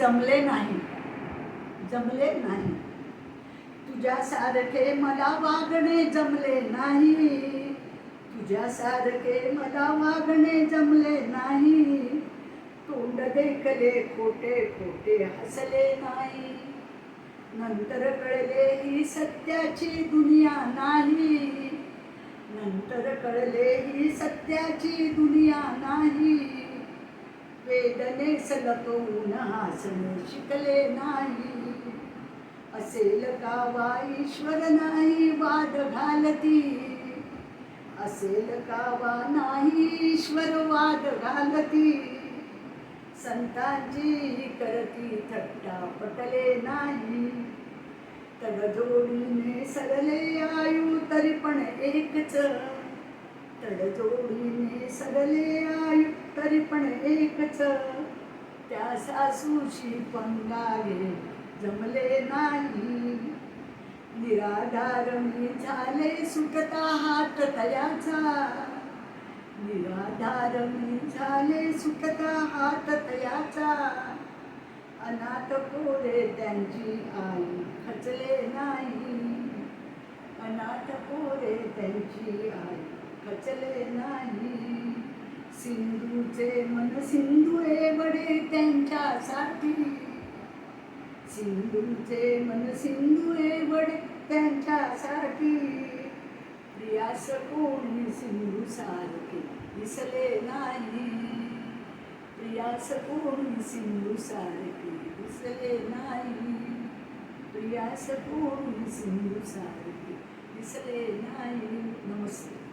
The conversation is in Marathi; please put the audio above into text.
जमले नाही. जमले नाही. तुझ्यासारखे मला वागणे जमले नाही. तुझ्यासारखे मला वागणे जमले नाही. तोंड देखले खोटे खोटे हसले नाही. नंतर कळले ही सत्याची दुनिया नाही. नंतर कळले ही सत्याची दुनिया नाही. वेदने सलपवून हसणे शिकले नाही. असेल का वा ईश्वर नाही वाद घालती. असेल का वा नाही ईश्वर वाद घालती. संतांची करती थट्टा पटले नाही. तडजोडीने सरले आयु तरी पण एकच. तडजोडीने सरले आयु पण एकच त्या सासूशी पंगावे जमले नाही. निराधार मी झाले सुटता हात तयाचा. निराधार मी झाले सुटता हात तयाचा. अनाथ पोरे त्यांची आई खचले नाही. अनाथ पोरे त्यांची आई खचले नाही. तुमचे मन सिंधू एवढे त्यांच्यासाठी. सिंधूचे मन सिंधू एवढे त्यांच्यासाठी. प्रियास कोणी सिंधू सारखे दिसले नाही. प्रियास कोणी सिंधू सारखे दिसले नाही. प्रियास कोणी सिंधू सारखे दिसले नाही. नमस्ते.